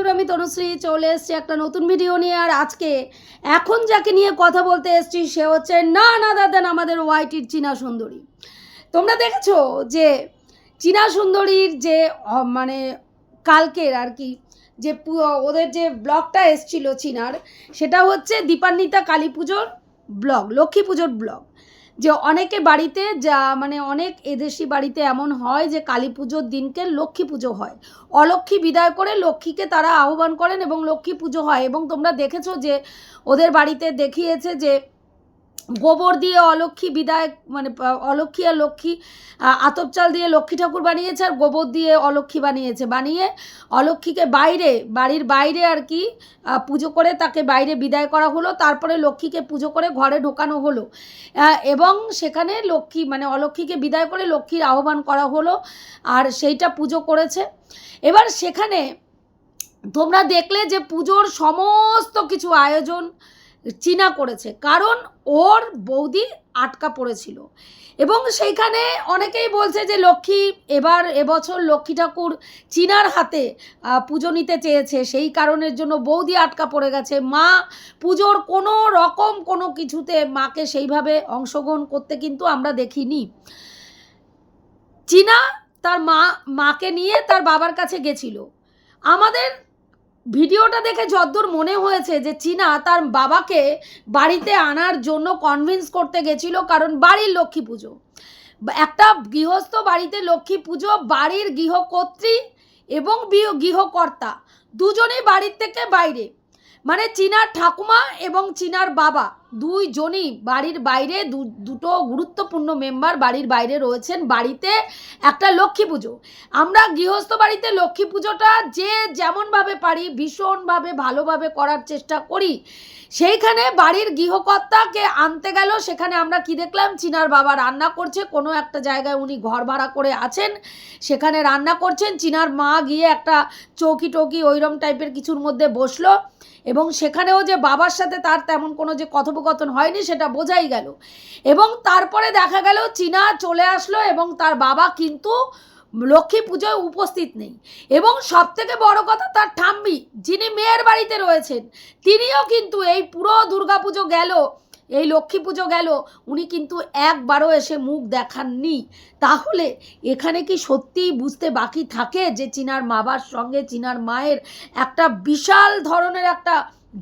বন্ধুরা, আমি তনুশ্রী চলে এসেছি একটা নতুন ভিডিও নিয়ে, আর আজকে এখন যাকে নিয়ে কথা বলতে এসেছি, সে হচ্ছে না না দাদান, আমাদের ওয়াইটির চীনা সুন্দরী। তোমরা দেখেছ যে চীনা সুন্দরীর যে মানে কালকের আর কি, যে ওদের যে ব্লগটা এসছিল চীনার, সেটা হচ্ছে দীপান্বিতা কালী পুজোর ব্লগ, লক্ষ্মী পুজোর ব্লগ। যে অনেকে বাড়িতে যা মানে অনেক এদেশি বাড়িতে এমন হয় যে কালী পুজোর দিনকে লক্ষ্মী পুজো হয়। অলক্ষ্মী বিদায় করে লক্ষ্মীকে তারা আহ্বান করেন এবং লক্ষ্মী পুজো হয় এবং তোমরা দেখেছ যে ওদের বাড়িতে দেখিয়েছে যে গোবর দিয়ে অলক্ষ্মী বিদায় মানে অলক্ষ্মী আর লক্ষ্মী আহ, আতপ চাল দিয়ে লক্ষ্মী ঠাকুর বানিয়েছে আর গোবর দিয়ে অলক্ষ্মী বানিয়েছে। বানিয়ে অলক্ষ্মীকে বাইরে বাড়ির বাইরে আর কি পুজো করে তাকে বাইরে বিদায় করা হলো। তারপরে লক্ষ্মীকে পুজো করে ঘরে ঢোকানো হলো। এবং সেখানে লক্ষ্মী মানে অলক্ষ্মীকে বিদায় করে লক্ষ্মীর আহ্বান করা হলো আর সেইটা পুজো করেছে। এবার সেখানে তোমরা দেখলে যে পুজোর সমস্ত কিছু আয়োজন চীনা করেছে, কারণ ওর বৌদি আটকা পড়েছিল। এবং সেইখানে অনেকেই বলছে যে লক্ষ্মী এবার এবছর লক্ষ্মী ঠাকুর চীনার হাতে পুজো নিতে চেয়েছে। সেই কারণের জন্য বৌদি আটকা পড়ে গেছে। মা পুজোর কোনো রকম কোনো কিছুতে মাকে সেইভাবে অংশগ্রহণ করতে কিন্তু আমরা দেখিনি। চীনা তার মা, মাকে নিয়ে তার বাবার কাছে গেছিল। আমাদের ভিডিওটা দেখে যদ্দূর মনে হয়েছে যে চীনা তার বাবাকে বাড়িতে আনার জন্য কনভিন্স করতে গেছিল কারণ বাড়ির লক্ষ্মী পুজো। একটা গৃহস্থ বাড়িতে লক্ষ্মী পুজো, বাড়ির গৃহকর্ত্রী এবং গৃহকর্তা, দুজনেই বাড়ির থেকে বাইরে। মানে চীনার ঠাকুমা এবং চীনার বাবা, দুইজনই বাড়ির বাইরে দুটো গুরুত্বপূর্ণ মেম্বার বাড়ির বাইরে রয়েছেন বাড়িতে একটা লক্ষ্মী পুজো। আমরা গৃহস্থ বাড়িতে লক্ষ্মী পুজোটা যে যেমনভাবে পারি, ভীষণভাবে ভালোভাবে করার চেষ্টা করি। সেইখানে বাড়ির গৃহকর্তাকে আনতে গেল, সেখানে আমরা কি দেখলাম, চিনার বাবা রান্না করছে, কোনো একটা জায়গায় উনি ঘর ভাড়া করে আছেন, সেখানে রান্না করছেন, চিনার মা গিয়ে একটা চৌকি টৌকি ওইরম টাইপের কিছুর মধ্যে বসল। এবং সেখানেও যে বাবার সাথে তার তেমন কোনো যে কথোপকথন হয়নি সেটা বোঝাই গেল। এবং তারপরে দেখা গেল চীনা চলে আসলো এবং তার বাবা কিন্তু লক্ষ্মী পুজোয় উপস্থিত নেই। এবং সব থেকে বড় কথা তার ঠাম্মি, যিনি মেয়ের বাড়িতে রয়েছেন, তিনিও কিন্তু এই পুরো দুর্গাপুজো গেল এই লক্ষ্মী পুজো গেল। উনি কিন্তু একবারও এসে মুখ দেখাননি। তাহলে এখানে কি সত্যিই বুঝতে বাকি থাকে যে চিনার বাবার সঙ্গে চিনার মায়ের একটা বিশাল ধরনের একটা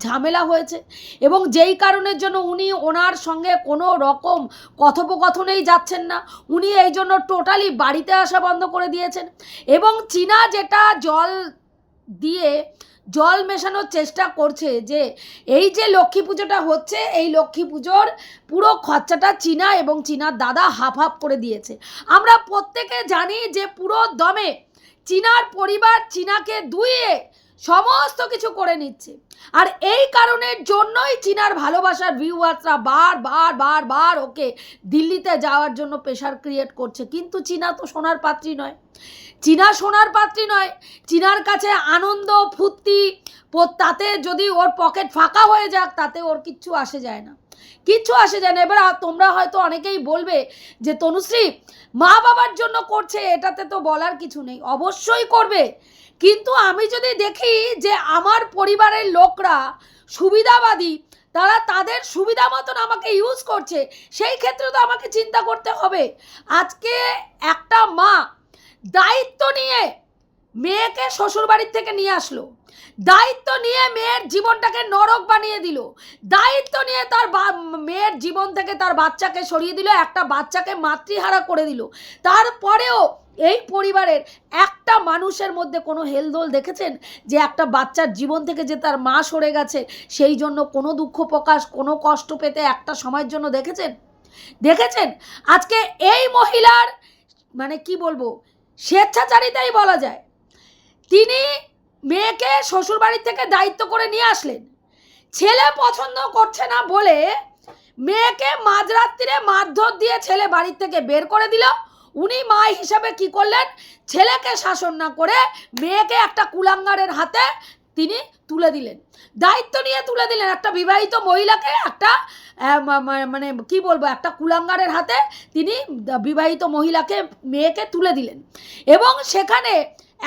ঝামেলা হয়েছে? এবং যেই কারণের জন্য উনি ওনার সঙ্গে কোনো রকম কথোপকথনেই যাচ্ছেন না, উনি এই জন্য টোটালি বাড়িতে আসা বন্ধ করে দিয়েছেন। এবং চীনা যেটা জল দিয়ে জল মেশানোর চেষ্টা করছে যে এই যে লক্ষ্মী পুজোটা হচ্ছে, এই লক্ষ্মী পুজোর পুরো খরচাটা চীনা এবং চীনার দাদা হাফ হাফ করে দিয়েছে। আমরা প্রত্যেকে জানি যে পুরো দমে চীনার পরিবার চীনাকে দুইয়ে সমস্ত কিছু করে নিচ্ছে। আর এই কারণের জন্যই চীনার ভালোবাসার ভিউয়ার্সরা বার বার বার বার ওকে দিল্লিতে যাওয়ার জন্য প্রেশার ক্রিয়েট করছে। কিন্তু চীনা তো সোনার পাত্রী নয়। চীনা সোনার পাত্রী নয়, চীনার কাছে আনন্দ, ফুর্তি তাতে যদি ওর পকেট ফাঁকা হয়ে যাক, তাতে ওর কিচ্ছু আসে যায় না। কিচ্ছু আসে যায় না। এবার তোমরা হয়তো অনেকেই বলবে যে, তনুশ্রী মা বাবার জন্য করছে, এটাতে তো বলার কিছু নেই। অবশ্যই করবে। কিন্তু আমি যদি দেখি যে, আমার পরিবারের লোকরা সুবিধাবাদী, তারা তাদের সুবিধা মতন আমাকে ইউজ করছে, সেই ক্ষেত্রে তো আমাকে চিন্তা করতে হবে। আজকে একটা মা দায়িত্ব নিয়ে মেয়েকে শ্বশুর বাড়ির থেকে নিয়ে আসলো। দায়িত্ব নিয়ে মেয়ের জীবনটাকে নরক বানিয়ে দিল। দায়িত্ব নিয়ে তার মেয়ের জীবন থেকে তার বাচ্চাকে সরিয়ে দিল, একটা বাচ্চাকে মাতৃহারা করে দিল। তারপরেও এই পরিবারের একটা মানুষের মধ্যে কোনো হেলদোল দেখেছেন? যে একটা বাচ্চার জীবন থেকে যে তার মা সরে গেছে, সেই জন্য কোনো দুঃখ প্রকাশ, কোনো কষ্ট পেতে একটা সময়ের জন্য দেখেছেন? দেখেছেন? আজকে এই মহিলার মানে কি বলব স্বেচ্ছাচারিতাই বলা যায়। তিনি মেয়েকে শ্বশুরবাড়ির থেকে দায়িত্ব করে নিয়ে আসলেন। ছেলে পছন্দ করছে না বলে মেয়েকে মাঝরাত্রিরে মারধর দিয়ে ছেলে বাড়ির থেকে বের করে দিল। উনি মা হিসাবে কি করলেন? ছেলেকে শাসন না করে মেয়েকে একটা কুলাঙ্গারের হাতে তিনি তুলে দিলেন। দায়িত্ব নিয়ে তুলে দিলেন একটা বিবাহিত মহিলাকে, একটা মানে কি বলব, একটা কুলাঙ্গারের হাতে তিনি বিবাহিত মহিলাকে, মেয়েকে তুলে দিলেন। এবং সেখানে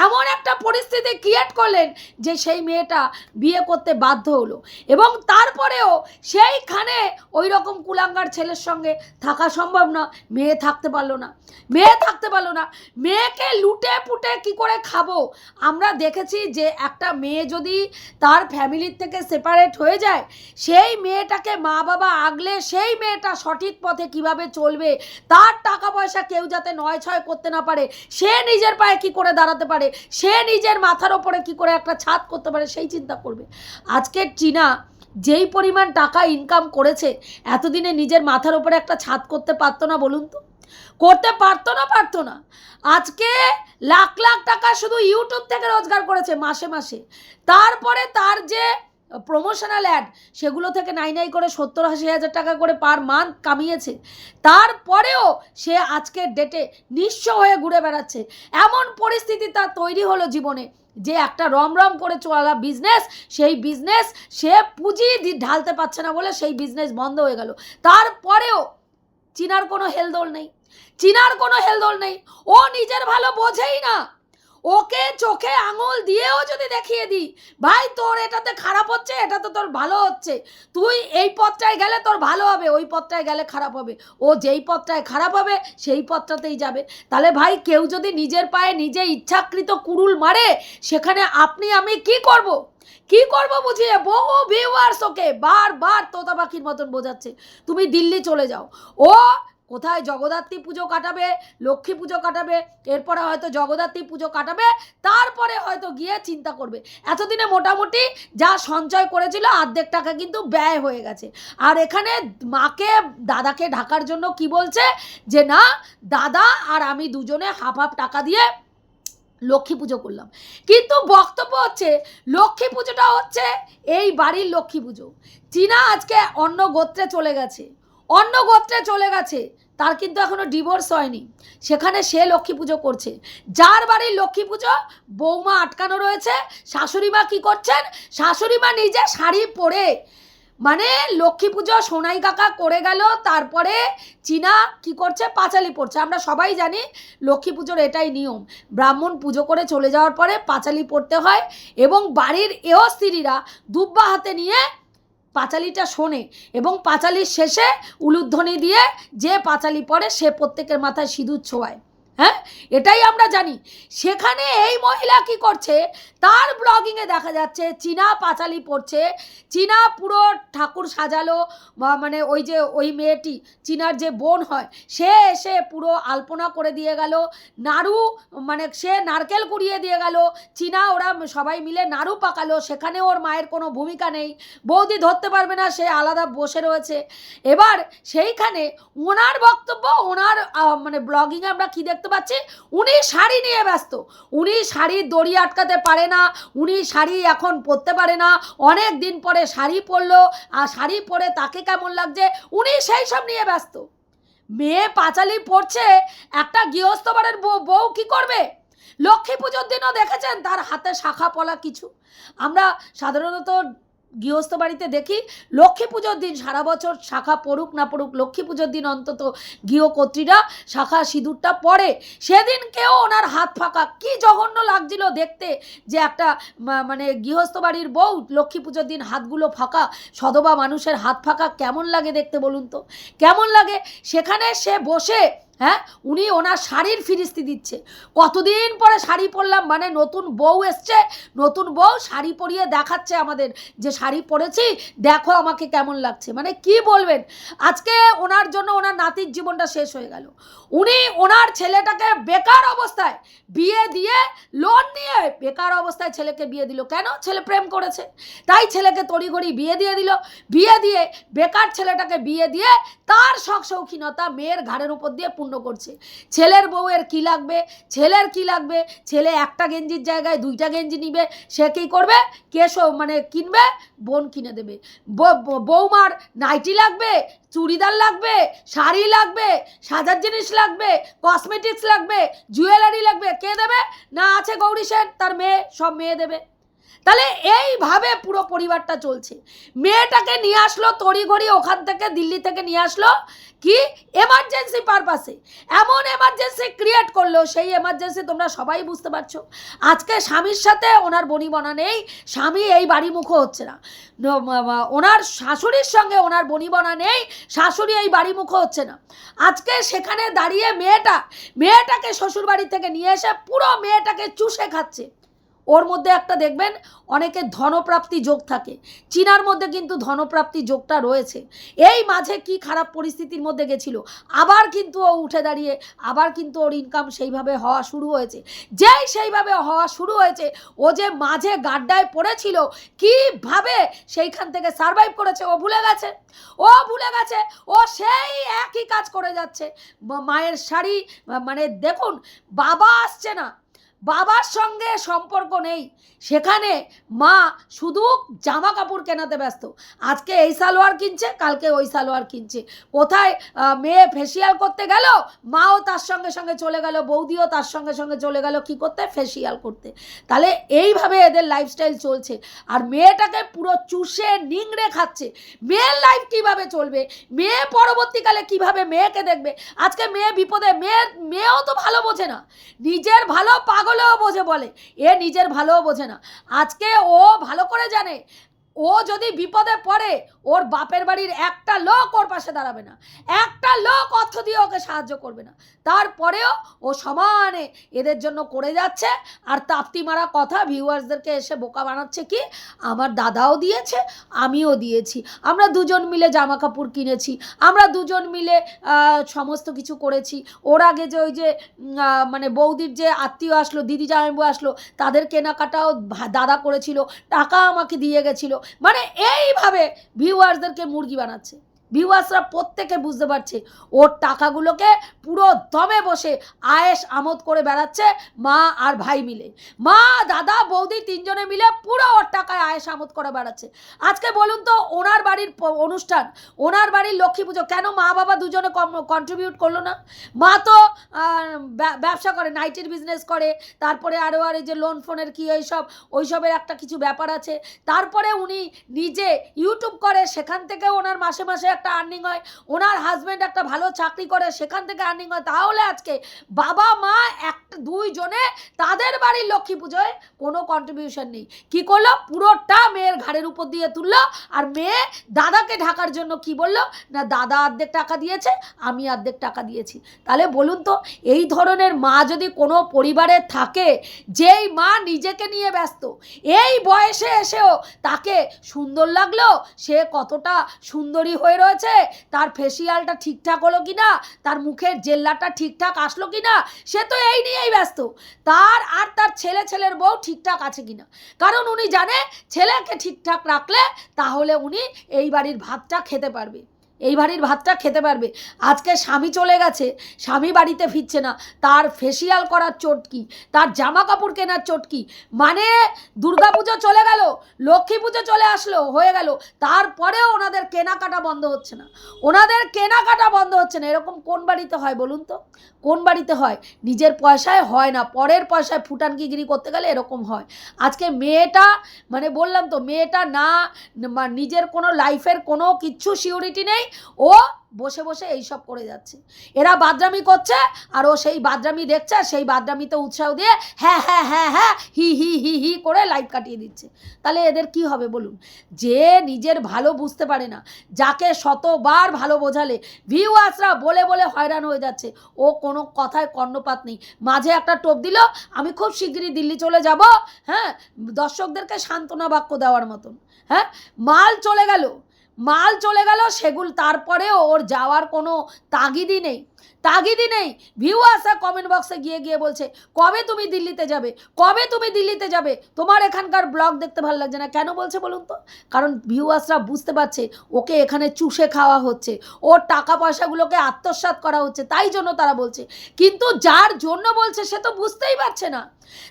এমন একটা পরিস্থিতি ক্রিয়েট করলেন যে সেই মেয়েটা বিয়ে করতে বাধ্য হলো। এবং তারপরেও সেইখানে ওই রকম কুলাঙ্গার ছেলের সঙ্গে থাকা সম্ভব না। মেয়ে থাকতে পারল না। মেয়ে থাকতে পারল না। মেয়েকে লুটে পুটে কি করে খাব? আমরা দেখেছি যে একটা মেয়ে যদি তার ফ্যামিলির থেকে সেপারেট হয়ে যায়, সেই মেয়েটাকে মা বাবা আগলে সেই মেয়েটা সঠিক পথে কীভাবে চলবে, তার টাকা পয়সা কেউ যাতে নয় ছয় করতে না পারে, সে নিজের পায়ে কি করে দাঁড়াতে পারে, সে নিজের মাথার ওপরে কি করে একটা ছাদ করতে পারে, সেই চিন্তা করবে। আজকের চীনা যেই পরিমাণ টাকা ইনকাম করেছে, এতদিনে নিজের মাথার ওপরে একটা ছাদ করতে পারতো না বলুন তো? করতে পারতো না পারতো না। আজকে লাখ লাখ টাকা শুধু ইউটিউব থেকে রোজগার করেছে মাসে মাসে। তারপরে তার যে প্রমোশনাল অ্যাড সেগুলো থেকে নাই নাই করে সত্তর আশি হাজার টাকা করে পার মান্থ কামিয়েছে। তারপরেও সে আজকের ডেটে নিঃস্ব হয়ে ঘুরে বেড়াচ্ছে। এমন পরিস্থিতি তার তৈরি হলো জীবনে যে একটা রম রম করে চলা বিজনেস সেই বিজনেস সে পুঁজি ঢালতে পারছে না বলে সেই বিজনেস বন্ধ হয়ে গেল। তারপরেও চিনার কোনো হেলদোল নেই। চিনার কোনো হেলদোল নেই। ও নিজের ভালো বোঝেই না ওকে চোখে আঙুল দিয়েও যদি দেখিয়ে দিই, ভাই তোর এটাতে খারাপ হচ্ছে, এটাতে তোর ভালো হচ্ছে। তুই এই পথটায় গেলে তোর ভালো হবে, ওই পথটায় গেলে খারাপ হবে। ও যেই পথটায় খারাপ হবে, সেই পথটাতেই যাবে। তাহলে ভাই কেউ যদি নিজের পায়ে নিজে ইচ্ছাকৃত কুড়ুল মারে, সেখানে আপনি, আমি কি করব। কি করব বুঝিয়ে? বহু ভিউয়ার্স ওকে বারবার তোতা পাখির মতন বোঝাচ্ছে। তুমি দিল্লি চলে যাও। ও কোথায় জগদ্ধাত্রী পুজো কাটাবে, লক্ষ্মী পুজো কাটাবে, এরপরে হয়তো জগদ্ধাত্রী পুজো কাটাবে, তারপরে হয়তো গিয়ে চিন্তা করবে। এতদিনে মোটামুটি যা সঞ্চয় করেছিল অর্ধেক টাকা কিন্তু ব্যয় হয়ে গেছে। আর এখানে মাকে, দাদাকে ঢাকার জন্য কি বলছে? যে না, দাদা আর আমি দুজনে হাফ হাফ টাকা দিয়ে লক্ষ্মী পুজো করলাম। কিন্তু বক্তব্য হচ্ছে, লক্ষ্মী পুজোটা হচ্ছে এই বাড়ির লক্ষ্মী পুজো। চীনা আজকে অন্য গোত্রে চলে গেছে। অন্য গোত্রে চলে গেছে। তার কিন্তু এখনও ডিভোর্স হয়নি। সেখানে সে লক্ষ্মী পুজো করছে। যার বাড়ির লক্ষ্মী পুজো বৌমা আটকানো রয়েছে। শাশুড়ি মা কী করছেন? শাশুড়ি মা নিজে শাড়ি পরে। মানে লক্ষ্মী পুজো সোনাই কাকা করে গেল, তারপরে চীনা কি করছে? পাঁচালি পড়ছে। আমরা সবাই জানি লক্ষ্মী পুজোর এটাই নিয়ম। ব্রাহ্মণ পুজো করে চলে যাওয়ার পরে পাঁচালি পড়তে হয় এবং বাড়ির এও স্ত্রীরা দুব্বা হাতে নিয়ে পাঁচালিটা শোনে এবং পাঁচালির শেষে উলুধ্বনি দিয়ে যে পাঁচালি পড়ে সে প্রত্যেকের মাথায় সিঁদুর ছোঁয়ায়। হ্যাঁ? এটাই আমরা জানি। সেখানে এই মহিলা কি করছে? তার ব্লগিংয়ে দেখা যাচ্ছে, চীনা পাঁচালি পড়ছে। চীনা পুরো ঠাকুর সাজালো মানে ওই যে ওই মেয়েটি, চীনার যে বোন হয়, সে এসে পুরো আলপনা করে দিয়ে গেল। নাড়ু মানে সে নারকেল কুড়িয়ে দিয়ে গেল। চীনা, ওরা সবাই মিলে নাড়ু পাকালো। সেখানে ওর মায়ের কোনো ভূমিকা নেই। বৌদি ধরতে পারবে না, সে আলাদা বসে রয়েছে। এবার সেইখানে ওনার বক্তব্য, ওনার মানে ব্লগিংয়ে আমরা কি দেখতে পাচ্ছি, উনি শাড়ি নিয়ে ব্যস্ত। উনি শাড়ির দড়ি আটকাতে পারে না, উনি শাড়ি এখন পরতে পারে না, অনেক দিন পরে শাড়ি পরলো, আর শাড়ি পরে তাকে কেমন লাগছে, উনি সেই সব নিয়ে ব্যস্ত। মেয়ে পাঁচালি পড়ছে একটা গৃহস্থ বাড়ির বউ কি করবে? লক্ষ্মী পুজোর দিনও দেখেছেন তার হাতে শাখা পলা কিছু। আমরা সাধারণত গৃহস্থ বাড়িতে দেখি লক্ষ্মী পুজোর দিন সারা বছর শাখা পড়ুক না পড়ুক, লক্ষ্মী পুজোর দিন অন্তত গৃহকর্ত্রীরা শাখা সিঁদুরটা পরে সেদিন কেউ ওনার হাত ফাঁকা। কি জঘন্য লাগছিল দেখতে যে একটা মানে গৃহস্থ বাড়ির বউ লক্ষ্মী পুজোর দিন হাতগুলো ফাঁকা সদবা মানুষের হাত ফাঁকা, কেমন লাগে দেখতে বলুন তো? কেমন লাগে? সেখানে সে বসে হ্যাঁ? উনি ওনার শাড়ির ফিরিস্তি দিচ্ছে। কতদিন পরে শাড়ি পরলাম? মানে নতুন বউ এসছে, নতুন বউ শাড়ি পরিয়ে দেখাচ্ছে আমাদের। যে শাড়ি পরেছি, দেখো আমাকে কেমন লাগছে। মানে কি বলবেন? আজকে ওনার জন্য ওনার নাতির জীবনটা শেষ হয়ে গেল। উনি ওনার ছেলেটাকে বেকার অবস্থায় বিয়ে দিয়ে লোন নিয়ে বেকার অবস্থায় ছেলেকে বিয়ে দিল। কেন? ছেলে প্রেম করেছে। তাই ছেলেকে তড়িঘড়ি বিয়ে দিয়ে দিল। বিয়ে দিয়ে বেকার ছেলেটাকে বিয়ে দিয়ে তার শখ শৌখিনতা মেয়ের ঘাড়ের উপর দিয়ে করছে। ছেলের বউয়ের কি লাগবে? ছেলের কি লাগবে? ছেলে একটা গেঞ্জির জায়গায় দুইটা গেঞ্জি নিবে, সে কী করবে? কেশো মানে কিনবে, বোন কিনে দেবে। বৌমার নাইটি লাগবে, চুড়িদার লাগবে, শাড়ি লাগবে, সাজার জিনিস লাগবে, কসমেটিক্স লাগবে, জুয়েলারি লাগবে, কে দেবে? না আছে গৌরী সেন, তার মেয়ে, সব মেয়ে দেবে। তাহলে এইভাবে পুরো পরিবারটা চলছে। মেয়েটাকে নিয়ে আসলো তড়িঘড়ি, ওখান থেকে দিল্লি থেকে নিয়ে আসলো কি? এমার্জেন্সি পারপাসে এমন এমার্জেন্সি ক্রিয়েট করল, সেই এমার্জেন্সি তোমরা সবাই বুঝতে পারছ। আজকে স্বামীর সাথে ওনার বনিবনা নেই, স্বামী এই বাড়ি মুখো হচ্ছে না। ওনার শাশুড়ির সঙ্গে ওনার বনিবনা নেই, শাশুড়ি এই বাড়ি মুখো হচ্ছে না। আজকে সেখানে দাঁড়িয়ে মেয়েটা, মেয়েটাকে শ্বশুর বাড়ি থেকে নিয়ে এসে পুরো মেয়েটাকে চুষে খাচ্ছে। ওর মধ্যে একটা দেখবেন, অনেকে ধনপ্রাপ্তি যোগ থাকে। চীনার মধ্যে কিন্তু ধনপ্রাপ্তি যোগটা রয়েছে। এই মাঝে কি খারাপ পরিস্থিতির মধ্যে গেছিল? আবার কিন্তু ও উঠে দাঁড়িয়ে, আবার কিন্তু ওর ইনকাম সেইভাবে হওয়া শুরু হয়েছে। যেই সেইভাবে হওয়া শুরু হয়েছে, ও যে মাঝে গাড্ডায় পড়েছিল, কীভাবে সেইখান থেকে সারভাইভ করেছে, ও ভুলে গেছে। ও ভুলে গেছে, ও সেই একই কাজ করে যাচ্ছে। মায়ের শাড়ি মানে দেখুন, বাবা আসছে না। বাবার সঙ্গে সম্পর্ক নেই। সেখানে মা শুধু জামা কাপড় কেনাতে ব্যস্ত। আজকে এই সালোয়ার কিনছে, কালকে ওই সালোয়ার কিনছে। কোথায় মেয়ে ফেসিয়াল করতে গেল? মাও তার সঙ্গে সঙ্গে চলে গেল, বৌদিও তার সঙ্গে সঙ্গে চলে গেল কি করতে? ফেসিয়াল করতে। তাহলে এইভাবে এদের লাইফস্টাইল চলছে। আর মেয়েটাকে পুরো চুষে, নিংড়ে খাচ্ছে। মেয়ের লাইফ কীভাবে চলবে? মেয়ে পরবর্তীকালে কীভাবে মেয়েকে দেখবে? আজকে মেয়ে বিপদে মেয়ে মেয়েও তো ভালো বোঝে না। নিজের ভালো পাগলেও বোঝে বলে। এ নিজের ভালোও বোঝে না। আজকে ও ভালো করে জানে। ও যদি বিপদে পড়ে ওর বাপের বাড়ির একটা লোক ওর পাশে দাঁড়াবে না। একটা লোক অর্থ দিয়ে ওকে সাহায্য করবে না। তারপরেও ও সমানে এদের জন্য করে যাচ্ছে আর তাপ্তি মারা কথা ভিউয়ার্সদেরকে এসে বোকা বানাচ্ছে কি? আমার দাদাও দিয়েছে, আমিও দিয়েছি। আমরা দুজন মিলে জামা কাপড় কিনেছি, আমরা দুজন মিলে সমস্ত কিছু করেছি। ওর আগে যে ওই যে মানে বৌদির যে আত্মীয় আসলো, দিদি জামাইবু আসলো, তাদের কেনাকাটাও দাদা করেছিল, টাকা আমাকে দিয়ে গেছিল। মানে এইভাবে ভিউয়ার্সদেরকে মুরগি বানাচ্ছে। ভিউয়ার্সরা প্রত্যেকে বুঝতে পারছে। ওর টাকাগুলোকে পুরো দমে বসে আয়েস আমোদ করে বেড়াচ্ছে মা আর ভাই মিলে। মা, দাদা, বৌদি তিনজনে মিলে পুরো ওর টাকায় আয়েস আমোদ করে বেড়াচ্ছে। আজকে বলুন তো, ওনার বাড়ির অনুষ্ঠান, ওনার বাড়ির লক্ষ্মী পুজো কেন মা বাবা দুজনে কন্ট্রিবিউট করল না? মা তো ব্যবসা করে নাইটের বিজনেস করে, তারপরে আরও আর এই যে লোন ফোনের কি, এইসব, ওইসবের একটা কিছু ব্যাপার আছে। তারপরে উনি নিজে ইউটিউব করে, সেখান থেকে ওনার মাসে মাসে একটা আর্নিং হয়, ওনার হাজব্যান্ড একটা ভালো চাকরি করে, সেখান থেকে আর্নিং হয়। তাহলে আজকে বাবা, মা একটা দুইজনে তাদের বাড়ির লক্ষ্মী পুজোয় কোনো কন্ট্রিবিউশন নেই। কি করল? পুরোটা মেয়ের ঘাড়ের উপর দিয়ে তুললো। আর মেয়ে দাদাকে ঢাকার জন্য কি বলল? না, দাদা অর্ধেক টাকা দিয়েছে, আমি অর্ধেক টাকা দিয়েছি। তাহলে বলুন তো, এই ধরনের মা যদি কোনো পরিবারে থাকে, যেই মা নিজেকে নিয়ে ব্যস্ত, এই বয়সে এসেও তাকে সুন্দর লাগল, সে কতটা সুন্দরী হয়ে রয়েছে তার ফেসিয়ালটা ঠিকঠাক হলো কি না তার মুখের জেল্লাটা ঠিকঠাক আসলো কি না সে তো এই নিয়েই ব্যস্ত। তার আর তার ছেলে ছেলের বউ ঠিকঠাক আছে কি না কারণ উনি জানে ছেলেকে ঠিকঠাক রাখলে তাহলে উনি এই বাড়ির ভাতটা খেতে পারবে। এই বাড়ির ভাতটা খেতে পারবে। আজকে স্বামী চলে গেছে, স্বামী বাড়িতে ফিরছে না। তার ফেসিয়াল করার চটকি, তার জামা কাপড় কেনার চটকি। মানে দুর্গাপুজো চলে গেল, লক্ষ্মী পুজো চলে আসলো, হয়ে গেল। তারপরেও ওনাদের কেনাকাটা বন্ধ হচ্ছে না। ওনাদের কেনাকাটা বন্ধ হচ্ছে না। এরকম কোন বাড়িতে হয় বলুন তো? কোন বাড়িতে হয়? নিজের পয়সায় হয় না। পরের পয়সায় ফুটানকিগিরি করতে গেলে এরকম হয়। আজকে মেয়েটা মানে বললাম তো, মেয়েটা না নিজের কোনো লাইফের কোনো কিচ্ছু সিউরিটি নেই। ও বসে বসে এইসব করে যাচ্ছে। এরা বাদরামি করছে আর ও সেই বাদরামি দেখছে, সেই বাদরামিতে উৎসাহ দিয়ে হ্যাঁ হ্যাঁ হ্যাঁ হ্যাঁ হি হি হি হি করে লাইফ কাটিয়ে দিচ্ছে। তাহলে এদের কি হবে বলুন? যে নিজের ভালো বুঝতে পারে না, যাকে শতবার ভালো বোঝালে ভিউয়ার্সরা বলে বলে হয়রান হয়ে যাচ্ছে। ও কোনো কথায় কর্ণপাত নেই। মাঝে একটা টোপ দিল, আমি খুব শিগগিরই দিল্লি চলে যাব হ্যাঁ দর্শকদেরকে সান্ত্বনা বাক্য দেওয়ার মতন হ্যাঁ মাল চলে গেল মাল চলে গেল সেগুলো তারপরেও ওর যাওয়ার কোনো তাগিদই নেই। তাগিদই নেই। ভিউয়ার্সরা কমেন্ট বক্সে গিয়ে গিয়ে বলছে, কবে তুমি দিল্লিতে যাবে? কবে তুমি দিল্লিতে যাবে? তোমার এখানকার ব্লগ দেখতে ভালো লাগছে না? কেন বলছে বলুন তো? কারণ ভিউয়ার্সরা বুঝতে পারছে ওকে এখানে চুষে খাওয়া হচ্ছে। ওর টাকা পয়সাগুলোকে আত্মসাৎ করা হচ্ছে। তাই জন্য তারা বলছে। কিন্তু যার জন্য বলছে সে তো বুঝতেই পারছে না।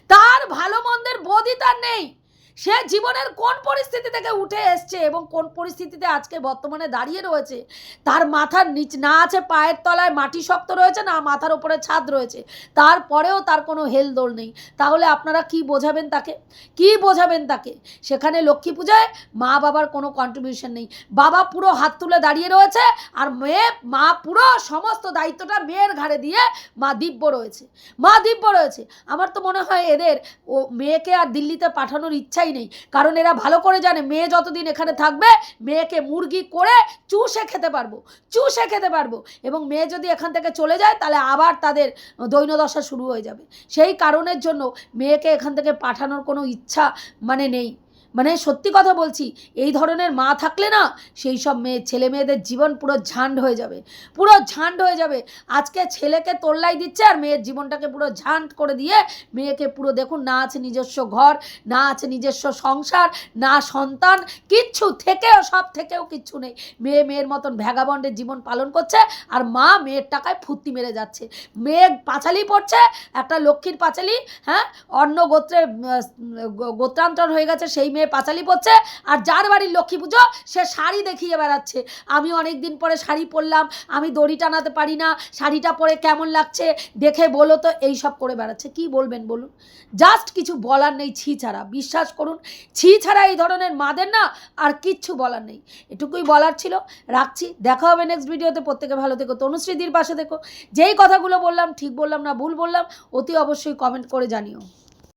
তার ভালো মন্দের বোধই তার নেই। সে জীবনের কোন পরিস্থিতি থেকে উঠে এসছে এবং কোন পরিস্থিতিতে আজকে বর্তমানে দাঁড়িয়ে রয়েছে? তার মাথার নিচ, না আছে পায়ের তলায় মাটি শক্ত রয়েছে, না মাথার উপরে ছাদ রয়েছে। তারপরেও তার কোনো হেলদোল নেই। তাহলে আপনারা কি বোঝাবেন তাকে? কি বোঝাবেন তাকে? সেখানে লক্ষ্মী পূজায় মা বাবার কোনো কন্ট্রিবিউশন নেই। বাবা পুরো হাত তুলে দাঁড়িয়ে রয়েছে আর মেয়ে, মা পুরো সমস্ত দায়িত্বটা মেয়ের ঘাড়ে দিয়ে মা দিব্য রয়েছে। মা দিব্য রয়েছে। আমার তো মনে হয় এদের ও মেয়েকে আর দিল্লিতে পাঠানোর ইচ্ছাই নেই। কারণ এরা ভালো করে জানে, মেয়ে যতদিন এখানে থাকবে, মেয়েকে মুরগি করে চুষে খেতে পারব, চুষে খেতে পারব। এবং মেয়ে যদি এখান থেকে চলে যায়, তাহলে আবার তাদের দৈনদশা শুরু হয়ে যাবে। সেই কারণের জন্য মেয়েকে এখান থেকে পাঠানোর কোনো ইচ্ছা মানে নেই। মানে সত্যি কথা বলছি, এই ধরনের মা থাকলে না সেই সব মেয়ে, ছেলে মেয়েদের জীবন পুরো ঝান্ড হয়ে যাবে, পুরো ঝান্ড হয়ে যাবে। আজকে ছেলেকে তোল্লাই দিচ্ছে আর মেয়ের জীবনটাকে পুরো ঝান্ড করে দিয়ে মেয়েকে পুরো দেখুন, না আছে নিজস্ব ঘর, না আছে নিজস্ব সংসার, না সন্তান, কিচ্ছু থেকেও, সব থেকেও কিচ্ছু নেই। মেয়ে মেয়ের মতন ভ্যাগাবন্ডের জীবন পালন করছে আর মা মেয়ের টাকায় ফুর্তি মেরে যাচ্ছে। মেয়ে পাঁচালি পড়ছে, একটা লক্ষ্মীর পাঁচালি হ্যাঁ? অন্য গোত্রে গোত্রান্তর হয়ে গেছে, সেই মেয়ে পাঁচালি পড়ছে আর যার বাড়ির লক্ষ্মী পুজো, সে শাড়ি দেখিয়ে বেড়াচ্ছে। আমি অনেক দিন পরে শাড়ি পরলাম, আমি দড়ি টানাতে পারি না, শাড়িটা পরে কেমন লাগছে দেখে বলো তো, এই সব করে বেড়াচ্ছে। কি বলবেন বলুন? জাস্ট কিছু বলার নেই, ছি ছাড়া। বিশ্বাস করুন, ছি ছাড়া এই ধরনের মাদের না আর কিচ্ছু বলার নেই। এটুকুই বলার ছিল। রাখছি। দেখা হবে নেক্সট ভিডিওতে প্রত্যেকে ভালো থেকো। তনুশ্রীদির পাশে দেখো যেই কথাগুলো বললাম, ঠিক বললাম না, ভুল বললাম, অতি অবশ্যই কমেন্ট করে জানিও।